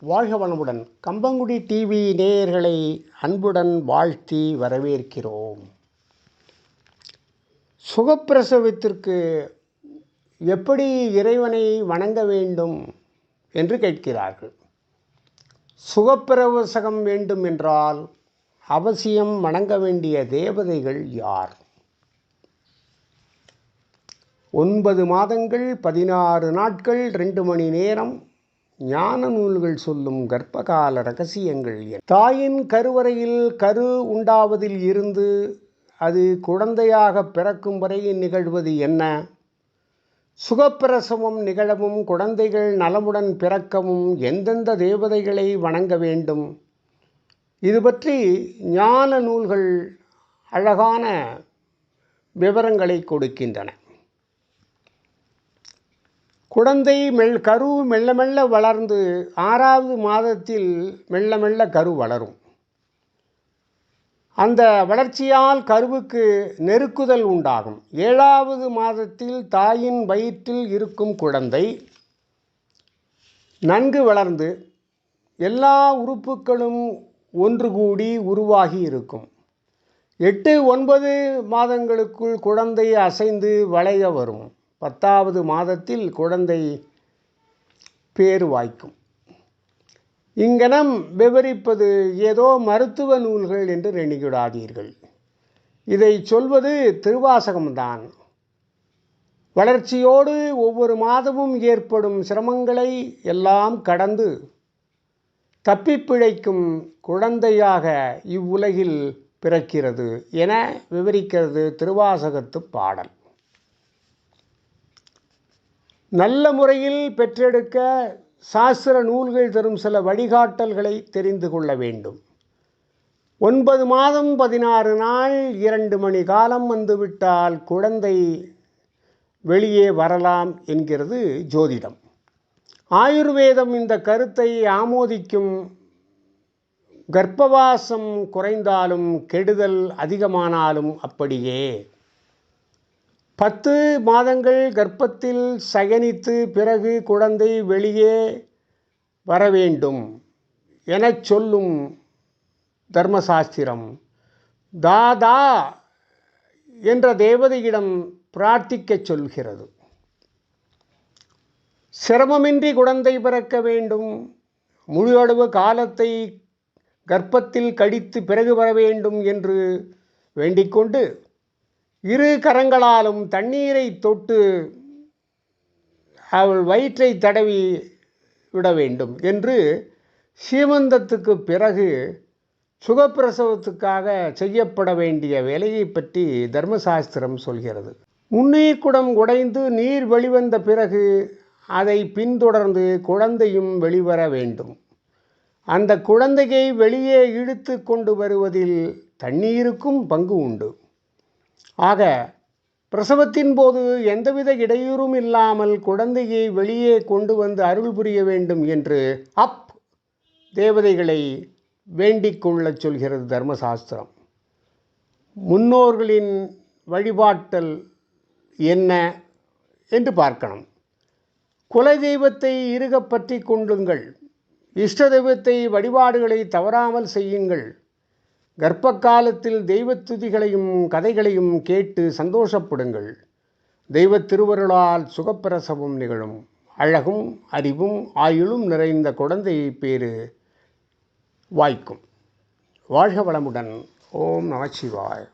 வாழ்க வளமுடன். கம்பங்குடி டிவி நேயர்களை அன்புடன் வாழ்த்தி வரவேற்கிறோம். சுகப்பிரசவத்திற்கு எப்படி இறைவனை வணங்க வேண்டும் என்று கேட்கிறார்கள். சுகப்பிரவசகம் வேண்டும் என்றால் அவசியம் வணங்க வேண்டிய தேவதைகள் யார்? ஒன்பது மாதங்கள் பதினாறு நாட்கள் ரெண்டு மணி நேரம் ஞான நூல்கள் சொல்லும் கர்ப்பகால ரகசியங்கள் என் தாயின் கருவறையில் கரு உண்டாவதில் இருந்து அது குழந்தையாக பிறக்கும் வரை நிகழ்வது என்ன? சுகப்பிரசவம் நிகழவும் குழந்தைகள் நலமுடன் பிறக்கவும் எந்தெந்த தேவதைகளை வணங்க வேண்டும்? இது பற்றி ஞான நூல்கள் அழகான விவரங்களை கொடுக்கின்றன. குழந்தை மெல் கரு மெல்ல மெல்ல வளர்ந்து ஆறாவது மாதத்தில் மெல்ல மெல்ல கரு வளரும். அந்த வளர்ச்சியால் கருவுக்கு நெருக்குதல் உண்டாகும். ஏழாவது மாதத்தில் தாயின் வயிற்றில் இருக்கும் குழந்தை நன்கு வளர்ந்து எல்லா உறுப்புகளும் ஒன்று கூடி உருவாகி இருக்கும். எட்டு ஒன்பது மாதங்களுக்குள் குழந்தை அசைந்து வளைய வரும். பத்தாவது மாதத்தில் குழந்தை பேர் வாய்க்கும். இங்கனம் விவரிப்பது ஏதோ மருத்துவ நூல்கள் என்று எண்ணிவிடாதீர்கள் இதை சொல்வது திருவாசகம்தான். வளர்ச்சியோடு ஒவ்வொரு மாதமும் ஏற்படும் சிரமங்களை எல்லாம் கடந்து தப்பிப்பிழைக்கும் குழந்தையாக இவ்வுலகில் பிறக்கிறது என விவரிக்கிறது திருவாசகத்து பாடல். நல்ல முறையில் பெற்றெடுக்க சாஸ்திர நூல்கள் தரும் சில வழிகாட்டல்களை தெரிந்து கொள்ள வேண்டும். ஒன்பது மாதம் பதினாறு நாள் இரண்டு மணி காலம் வந்துவிட்டால் குழந்தை வெளியே வரலாம் என்கிறது ஜோதிடம். ஆயுர்வேதம் இந்த கருத்தை ஆமோதிக்கும் கர்ப்பவாசம் குறைந்தாலும் கெடுதல் அதிகமானாலும் அப்படியே. பத்து மாதங்கள் கர்ப்பத்தில் சயனித்து பிறகு குழந்தை வெளியே வர வேண்டும் எனச் சொல்லும் தர்மசாஸ்திரம் தாதா என்ற தேவதையிடம் பிரார்த்திக்கச் சொல்கிறது. சிரமமின்றி குழந்தை பிறக்க வேண்டும். முழு அளவு காலத்தை கர்ப்பத்தில் கடித்து பிறகு வர வேண்டும் என்று வேண்டிக்கொண்டு இரு கரங்களாலும் தண்ணீரை தொட்டு அவள் வயிற்றை தடவி விட வேண்டும் என்று சீமந்தத்துக்கு பிறகு சுகப்பிரசவத்துக்காக செய்யப்பட வேண்டிய வேலையை பற்றி தர்மசாஸ்திரம் சொல்கிறது. முன்னீர் குடம் உடைந்து நீர் வெளிவந்த பிறகு அதை பின்தொடர்ந்து குழந்தையும் வெளிவர வேண்டும். அந்த குழந்தையை வெளியே இழுத்து கொண்டு வருவதில் தண்ணீருக்கும் பங்கு உண்டு. ஆக பிரசவத்தின் போது எந்தவித இடையூறும் இல்லாமல் குழந்தையை வெளியே கொண்டு வந்து அருள் புரிய வேண்டும் என்று அப் தேவதைகளை வேண்டிக் கொள்ளச் சொல்கிறது தர்மசாஸ்திரம். முன்னோர்களின் வழிபாட்டல் என்ன என்று பார்க்கணும். குலதெய்வத்தை இருக பற்றி கொள்ளுங்கள். இஷ்ட தெய்வத்தை வழிபாடுகளை தவறாமல் செய்யுங்கள். கர்ப்ப காலத்தில் தெய்வத்துதிகளையும் கதைகளையும் கேட்டு சந்தோஷப்படுங்கள். தெய்வ திருவருளால் சுகப்பிரசவம் நிகழும். அழகும் அறிவும் ஆயுளும் நிறைந்த குழந்தை பேரு வாய்க்கும். வாழ்க வளமுடன். ஓம் நமச்சிவாய்